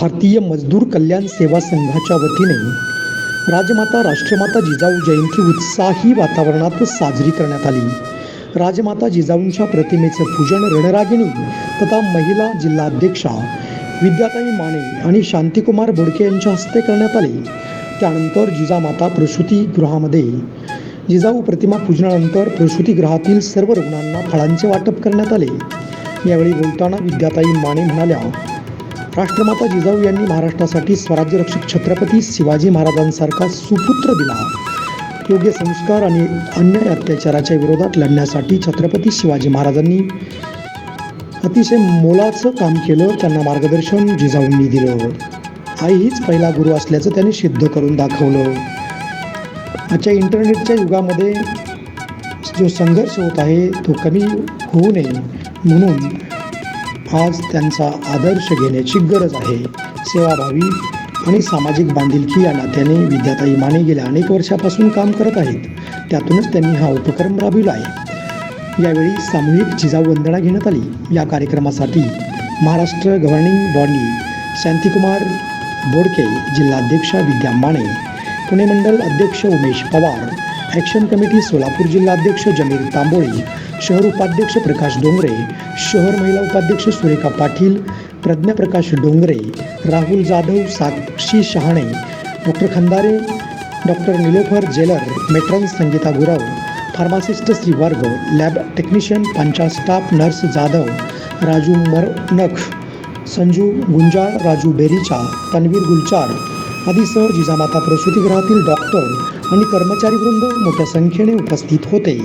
भारतीय मजदूर कल्याण सेवा संघाच्या वतीने राजमाता राष्ट्रमाता जिजाऊ जयंती उत्साही वातावरणात साजरी करण्यात आली. राजमाता जिजाऊंच्या प्रतिमेचं पूजन रणरागिणी तथा महिला जिल्हाध्यक्षा विद्याताई माने आणि शांतिकुमार बोडके यांच्या हस्ते करण्यात आले. त्यानंतर जिजामाता प्रसूतीगृहामध्ये जिजाऊ प्रतिमा पूजनानंतर प्रसूतीगृहातील सर्व रुग्णांना फळांचे वाटप करण्यात आले. यावेळी बोलताना विद्याताई माने म्हणाल्या राष्ट्रमाता जिजाऊ यांनी महाराष्ट्रासाठी स्वराज्य रक्षक छत्रपती शिवाजी महाराजांसारखा सुपुत्र दिला. योग्य संस्कार आणि अन्याय अत्याचाराच्या विरोधात लढण्यासाठी छत्रपती शिवाजी महाराजांनी अतिशय मोलाचं काम केलं त्यांना मार्गदर्शन जिजाऊंनी दिलं. आई हीच पहिला गुरु असल्याचं त्यांनी सिद्ध करून दाखवलं. आजच्या इंटरनेटच्या युगामध्ये जो संघर्ष होत आहे तो कमी होऊ नये म्हणून आज त्यांचा आदर्श घेण्याची गरज आहे. सेवाभावी आणि सामाजिक बांधिलकी या नात्याने विद्याताई माने गेल्या अनेक वर्षापासून काम करत आहेत. त्यातूनच त्यांनी हा उपक्रम राबविला आहे. यावेळी सामूहिक जिजाऊ वंदना घेण्यात आली. या कार्यक्रमासाठी महाराष्ट्र गव्हर्निंग बॉडी शांतिकुमार बोडके जिल्हाध्यक्षा विद्या माने पुणे मंडल अध्यक्ष उमेश पवार ॲक्शन कमिटी सोलापूर जिल्हाध्यक्ष जमीर तांबोळी शहर उपाध्यक्ष प्रकाश डोंगरे शहर महिला उपाध्यक्ष Surekha Patil Pradnyaprakash Dongre Rahul Jadhav Sakshi Shahane doctor Khandare doctor Nilofar jailer matron Sangeeta Gurav pharmacist Shri वर्ग लॅब टेक्निशियन पंचा स्टाफ नर्स जाधव राजू मरनख संजू गुंजाळ राजू बेरीचा तन्वीर गुलचार आदीसह जिजामाता प्रसूतीगृहातील डॉक्टर आणि कर्मचारी वृंद मोठ्या संख्येने उपस्थित होते.